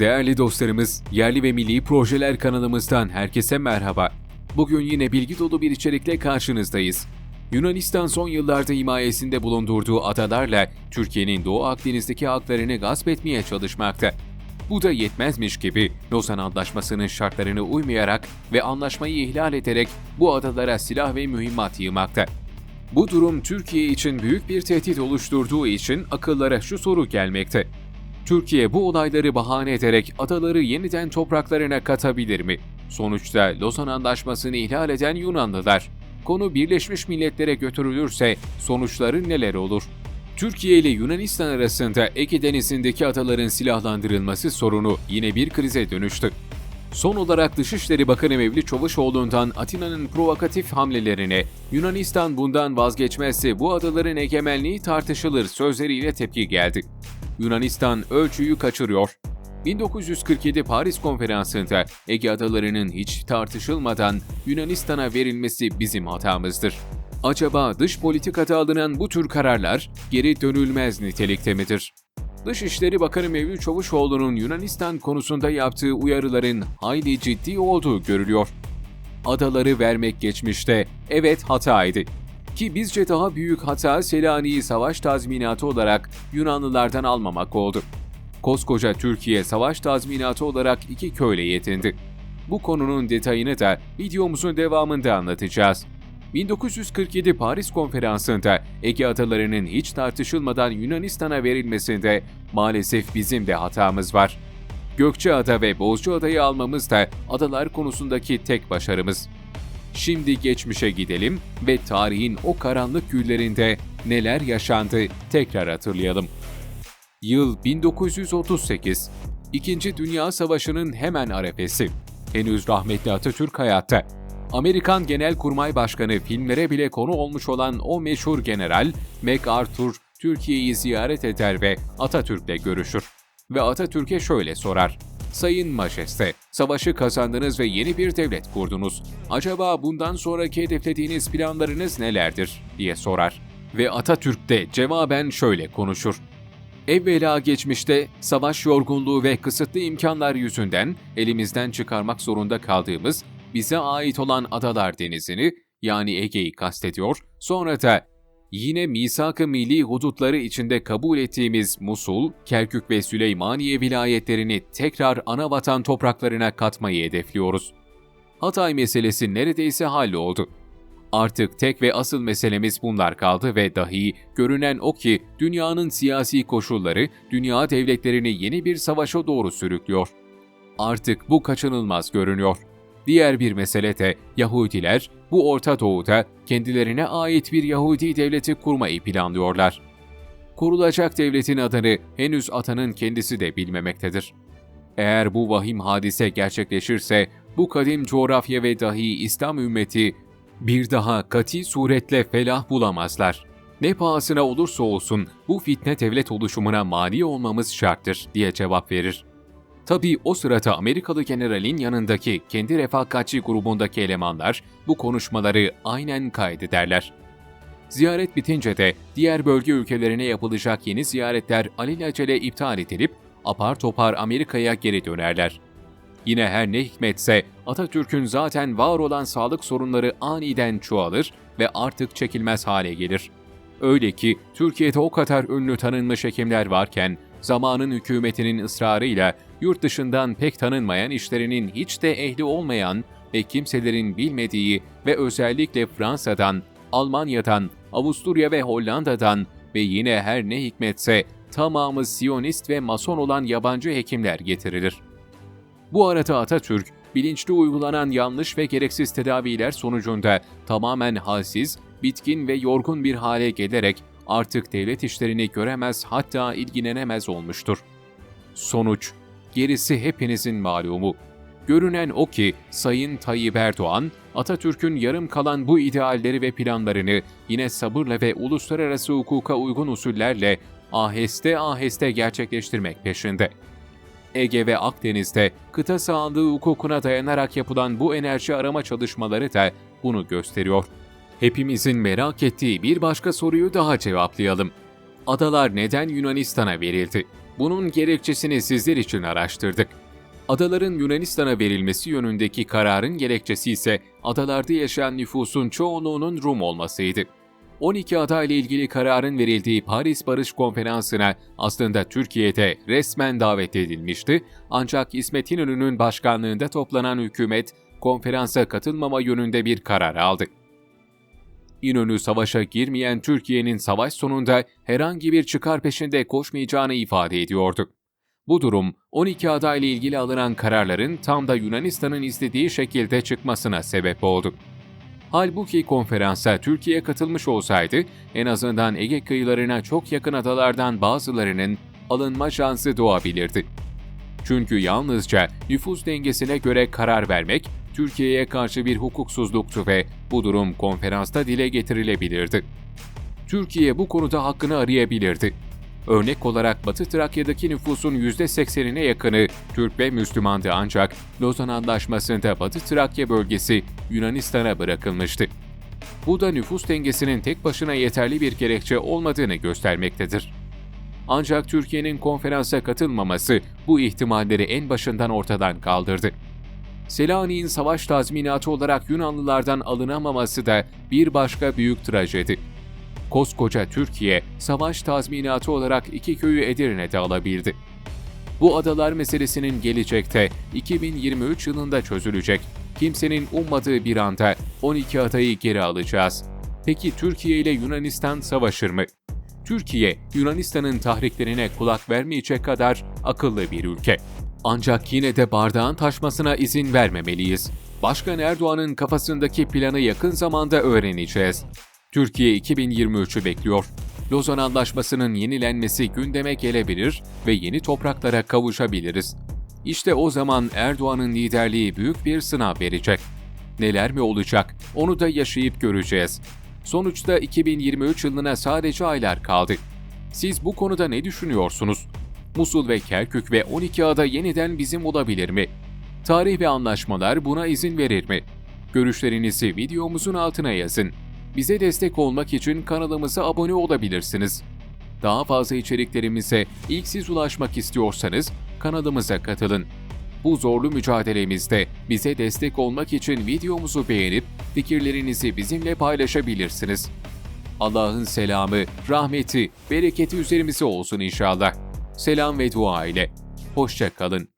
Değerli dostlarımız, yerli ve milli projeler kanalımızdan herkese merhaba. Bugün yine bilgi dolu bir içerikle karşınızdayız. Yunanistan son yıllarda himayesinde bulundurduğu adalarla Türkiye'nin Doğu Akdeniz'deki haklarını gasp etmeye çalışmakta. Bu da yetmezmiş gibi Lozan Antlaşması'nın şartlarına uymayarak ve anlaşmayı ihlal ederek bu adalara silah ve mühimmat yığmakta. Bu durum Türkiye için büyük bir tehdit oluşturduğu için akıllara şu soru gelmekte. Türkiye bu olayları bahane ederek adaları yeniden topraklarına katabilir mi? Sonuçta Lozan Antlaşması'nı ihlal eden Yunanlılar. Konu Birleşmiş Milletler'e götürülürse sonuçları neler olur? Türkiye ile Yunanistan arasında Ege Denizi'ndeki adaların silahlandırılması sorunu yine bir krize dönüştü. Son olarak Dışişleri Bakanı Mevlüt Çavuşoğlu'ndan Atina'nın provokatif hamlelerine Yunanistan bundan vazgeçmezse bu adaların egemenliği tartışılır sözleriyle tepki geldi. Yunanistan ölçüyü kaçırıyor. 1947 Paris Konferansı'nda Ege Adaları'nın hiç tartışılmadan Yunanistan'a verilmesi bizim hatamızdır. Acaba dış politikada alınan bu tür kararlar geri dönülmez nitelikte midir? Dışişleri Bakanı Mevlüt Çavuşoğlu'nun Yunanistan konusunda yaptığı uyarıların hayli ciddi olduğu görülüyor. Adaları vermek geçmişte evet hataydı. Ki bizce daha büyük hata Selanik'i savaş tazminatı olarak Yunanlılardan almamak oldu. Koskoca Türkiye savaş tazminatı olarak iki köyle yetindi. Bu konunun detayını da videomuzun devamında anlatacağız. 1947 Paris Konferansı'nda Ege Adaları'nın hiç tartışılmadan Yunanistan'a verilmesinde maalesef bizim de hatamız var. Gökçeada ve Bozcaada'yı almamız da adalar konusundaki tek başarımız. Şimdi geçmişe gidelim ve tarihin o karanlık günlerinde neler yaşandı tekrar hatırlayalım. Yıl 1938. İkinci Dünya Savaşı'nın hemen arefesi. Henüz rahmetli Atatürk hayatta. Amerikan Genelkurmay Başkanı filmlere bile konu olmuş olan o meşhur general MacArthur Türkiye'yi ziyaret eder ve Atatürk'le görüşür. Ve Atatürk'e şöyle sorar. Sayın Majeste, savaşı kazandınız ve yeni bir devlet kurdunuz. Acaba bundan sonraki hedeflediğiniz planlarınız nelerdir? diye sorar. Ve Atatürk de cevaben şöyle konuşur. Evvela geçmişte savaş yorgunluğu ve kısıtlı imkanlar yüzünden elimizden çıkarmak zorunda kaldığımız bize ait olan Adalar Denizi'ni yani Ege'yi kastediyor, sonra da yine misak-ı milli hudutları içinde kabul ettiğimiz Musul, Kerkük ve Süleymaniye vilayetlerini tekrar ana vatan topraklarına katmayı hedefliyoruz. Hatay meselesi neredeyse halloldu. Artık tek ve asıl meselemiz bunlar kaldı ve dahi görünen o ki dünyanın siyasi koşulları dünya devletlerini yeni bir savaşa doğru sürüklüyor. Artık bu kaçınılmaz görünüyor. Diğer bir mesele de Yahudiler bu Orta Doğu'da kendilerine ait bir Yahudi devleti kurmayı planlıyorlar. Kurulacak devletin adını henüz atanın kendisi de bilmemektedir. Eğer bu vahim hadise gerçekleşirse bu kadim coğrafya ve dahi İslam ümmeti bir daha kati suretle felah bulamazlar. Ne pahasına olursa olsun bu fitne devlet oluşumuna mani olmamız şarttır diye cevap verir. Tabii o sırada Amerikalı generalin yanındaki kendi refakatçi grubundaki elemanlar bu konuşmaları aynen kaydederler. Ziyaret bitince de diğer bölge ülkelerine yapılacak yeni ziyaretler alelacele iptal edilip apar topar Amerika'ya geri dönerler. Yine her ne hikmetse Atatürk'ün zaten var olan sağlık sorunları aniden çoğalır ve artık çekilmez hale gelir. Öyle ki Türkiye'de o kadar ünlü tanınmış hekimler varken zamanın hükümetinin ısrarıyla yurt dışından pek tanınmayan işlerinin hiç de ehli olmayan ve kimselerin bilmediği ve özellikle Fransa'dan, Almanya'dan, Avusturya ve Hollanda'dan ve yine her ne hikmetse tamamı Siyonist ve Mason olan yabancı hekimler getirilir. Bu arada Atatürk, bilinçli uygulanan yanlış ve gereksiz tedaviler sonucunda tamamen halsiz, bitkin ve yorgun bir hale gelerek artık devlet işlerini göremez hatta ilgilenemez olmuştur. Sonuç, gerisi hepinizin malumu. Görünen o ki Sayın Tayyip Erdoğan, Atatürk'ün yarım kalan bu idealleri ve planlarını yine sabırla ve uluslararası hukuka uygun usullerle aheste aheste gerçekleştirmek peşinde. Ege ve Akdeniz'de kıta sahanlığı hukukuna dayanarak yapılan bu enerji arama çalışmaları da bunu gösteriyor. Hepimizin merak ettiği bir başka soruyu daha cevaplayalım. Adalar neden Yunanistan'a verildi? Bunun gerekçesini sizler için araştırdık. Adaların Yunanistan'a verilmesi yönündeki kararın gerekçesi ise adalarda yaşayan nüfusun çoğunluğunun Rum olmasıydı. 12 ada ile ilgili kararın verildiği Paris Barış Konferansı'na aslında Türkiye'de resmen davet edilmişti ancak İsmet İnönü'nün başkanlığında toplanan hükümet konferansa katılmama yönünde bir karar aldı. İnönü savaşa girmeyen Türkiye'nin savaş sonunda herhangi bir çıkar peşinde koşmayacağını ifade ediyordu. Bu durum 12 adayla ilgili alınan kararların tam da Yunanistan'ın istediği şekilde çıkmasına sebep oldu. Halbuki konferansa Türkiye katılmış olsaydı en azından Ege kıyılarına çok yakın adalardan bazılarının alınma şansı doğabilirdi. Çünkü yalnızca nüfus dengesine göre karar vermek Türkiye'ye karşı bir hukuksuzluktu ve bu durum konferansta dile getirilebilirdi. Türkiye bu konuda hakkını arayabilirdi. Örnek olarak Batı Trakya'daki nüfusun %80'ine yakını Türk ve Müslümandı ancak Lozan Antlaşması'nda Batı Trakya bölgesi Yunanistan'a bırakılmıştı. Bu da nüfus dengesinin tek başına yeterli bir gerekçe olmadığını göstermektedir. Ancak Türkiye'nin konferansa katılmaması bu ihtimalleri en başından ortadan kaldırdı. Selanik'in savaş tazminatı olarak Yunanlılardan alınamaması da bir başka büyük trajedi. Koskoca Türkiye, savaş tazminatı olarak iki köyü Edirne'de alabildi. Bu adalar meselesinin gelecekte 2023 yılında çözülecek. Kimsenin ummadığı bir anda 12 adayı geri alacağız. Peki Türkiye ile Yunanistan savaşır mı? Türkiye, Yunanistan'ın tahriklerine kulak vermeyecek kadar akıllı bir ülke. Ancak yine de bardağın taşmasına izin vermemeliyiz. Başkan Erdoğan'ın kafasındaki planı yakın zamanda öğreneceğiz. Türkiye 2023'ü bekliyor. Lozan Antlaşması'nın yenilenmesi gündeme gelebilir ve yeni topraklara kavuşabiliriz. İşte o zaman Erdoğan'ın liderliği büyük bir sınav verecek. Neler mi olacak? Onu da yaşayıp göreceğiz. Sonuçta 2023 yılına sadece aylar kaldı. Siz bu konuda ne düşünüyorsunuz? Musul ve Kerkük ve 12 ada yeniden bizim olabilir mi? Tarih ve anlaşmalar buna izin verir mi? Görüşlerinizi videomuzun altına yazın. Bize destek olmak için kanalımıza abone olabilirsiniz. Daha fazla içeriklerimize ilk siz ulaşmak istiyorsanız kanalımıza katılın. Bu zorlu mücadelemizde bize destek olmak için videomuzu beğenip fikirlerinizi bizimle paylaşabilirsiniz. Allah'ın selamı, rahmeti, bereketi üzerimize olsun inşallah. Selam ve dua ile. Hoşça kalın.